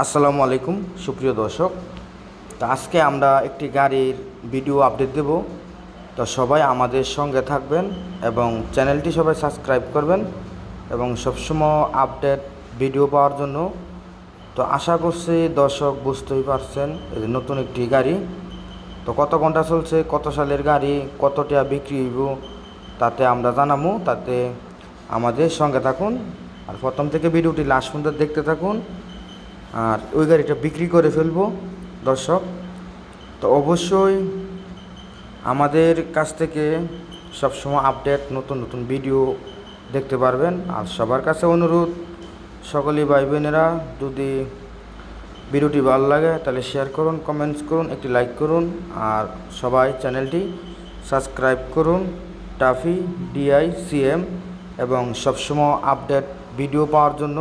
আসসালামু আলাইকুম, সুপ্রিয় দর্শক। তো আজকে আমরা একটি গাড়ির ভিডিও আপডেট দেব। তো সবাই আমাদের সঙ্গে থাকবেন এবং চ্যানেলটি সবাই সাবস্ক্রাইব করবেন এবং সবসময় আপডেট ভিডিও পাওয়ার জন্য। তো আশা করছি দর্শক বুঝতেই পারছেন নতুন একটি গাড়ি। তো কত ঘণ্টা চলছে, কত সালের গাড়ি, কতটা বিক্রি হইব, তাতে আমরা জানাব তাতে আমাদের সঙ্গে থাকুন। আর প্রথম থেকে ভিডিওটি লাস্ট পর্যন্ত দেখতে থাকুন। আর ওই গাড়িটা বিক্রি করে ফেলব, দর্শক। তো অবশ্যই আমাদের কাছ থেকে সবসময় আপডেট, নতুন নতুন ভিডিও দেখতে পারবেন। আর সবার কাছে অনুরোধ, সকলেই ভাই বোনেরা যদি ভিডিওটি ভালো লাগে, তাহলে শেয়ার করুন কমেন্টস করুন, একটি লাইক করুন। আর সবাই চ্যানেলটি সাবস্ক্রাইব করুন, টাফি ডিআই সিএম এবং সবসময় আপডেট ভিডিও পাওয়ার জন্য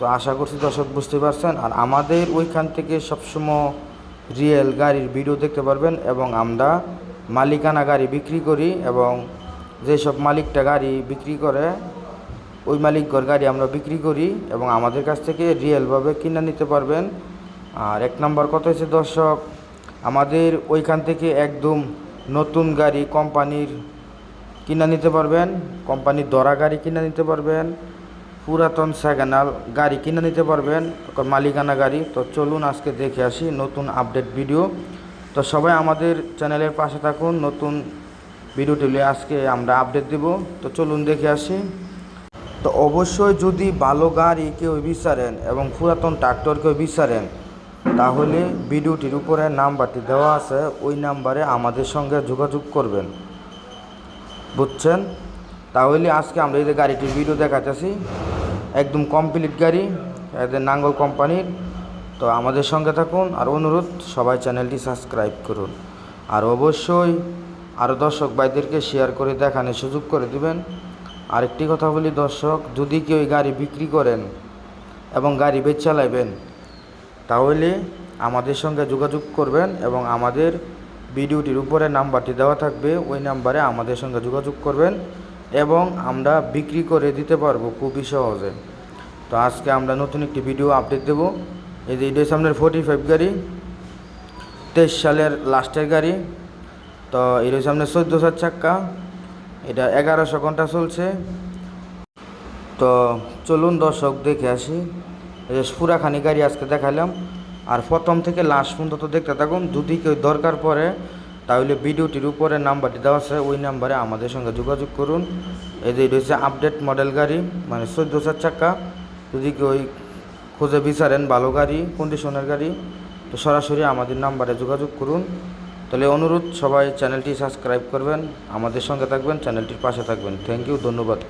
তো আশা করছি দর্শক বুঝতে পারছেন। আর আমাদের ওইখান থেকে সবসময় রিয়েল গাড়ির ভিডিও দেখতে পারবেন এবং আমরা মালিকানা গাড়ি বিক্রি করি এবং যেসব মালিকটা গাড়ি বিক্রি করে, ওই মালিকগর গাড়ি আমরা বিক্রি করি এবং আমাদের কাছ থেকে রিয়েলভাবে কিনে নিতে পারবেন। আর এক নম্বর কথা হচ্ছে দর্শক, আমাদের ওইখান থেকে একদম নতুন গাড়ি কোম্পানির কিনে নিতে পারবেন, কোম্পানির দরা গাড়ি কিনে নিতে পারবেন। পুরাতন সেকেন্ডাল গাড়ি কিনে নিতে পারবেন মালিকানা গাড়ি। তো চলুন আজকে দেখে আসি নতুন আপডেট ভিডিও তো সবাই আমাদের চ্যানেলের পাশে থাকুন, নতুন ভিডিও তুলে আজকে আমরা আপডেট দেব। তো চলুন দেখে আসি। তো অবশ্যই যদি ভালো গাড়ি কেউ বিচারেন এবং পুরাতন ট্রাক্টর কেউ বিচারেন, তাহলে ভিডিওটির উপরে নাম্বারটি দেওয়া আছে। ওই নাম্বারে আমাদের সঙ্গে যোগাযোগ করবেন। বুঝছেন? তাহলে আজকে আমরা এই গাড়িটির ভিডিও দেখাতেছি একদম কমপ্লিট গাড়ি, এদের নাঙ্গল কোম্পানির তো আমাদের সঙ্গে থাকুন আর অনুরোধ, সবাই চ্যানেলটি সাবস্ক্রাইব করুন। আর অবশ্যই আরও দর্শক ভাইদেরকে শেয়ার করে দেখানোর সুযোগ করে দিবেন। আরেকটি কথা বলি দর্শক, যদি কেউ গাড়ি বিক্রি করেন এবং গাড়ি বেচ চালাইবেন, তাহলে আমাদের সঙ্গে যোগাযোগ করবেন এবং আমাদের ভিডিওটির উপরে নাম্বারটি দেওয়া থাকবে, ওই নাম্বারে আমাদের সঙ্গে যোগাযোগ করবেন। এবং আমরা বিক্রি করে দিতে পারব খুবই সহজে। তো আজকে আমরা নতুন একটি ভিডিও আপডেট দেবো। এই যে এটা সামনের ফোর্টি ফাইভ গাড়ি, তেইশ সালের লাস্টের গাড়ি। তো এর সামনে চোদ্দোশো চাক্কা, এটা এগারোশো ঘণ্টা চলছে। তো চলুন দর্শক দেখে আসি। পুরাখানি গাড়ি আজকে দেখালাম। আর প্রথম থেকে লাস্ট পর্যন্ত দেখতে থাকুন, যদি কেউ দরকার পড়ে তাহলে ভিডিওটির উপরে নাম্বারটি দেওয়া আছে, ওই নাম্বারে আমাদের সঙ্গে যোগাযোগ করুন। এই যে হচ্ছে আপডেট মডেল গাড়ি মানে চোদ্দ চার চাকা। যদি কেউ খুঁজে বিচারেন ভালো গাড়ি কন্ডিশনের গাড়ি, তো সরাসরি আমাদের নাম্বারে যোগাযোগ করুন। তাহলে অনুরোধ, সবাই চ্যানেলটি সাবস্ক্রাইব করবেন, আমাদের সঙ্গে থাকবেন, চ্যানেলটির পাশে থাকবেন। থ্যাংক ইউ ধন্যবাদ।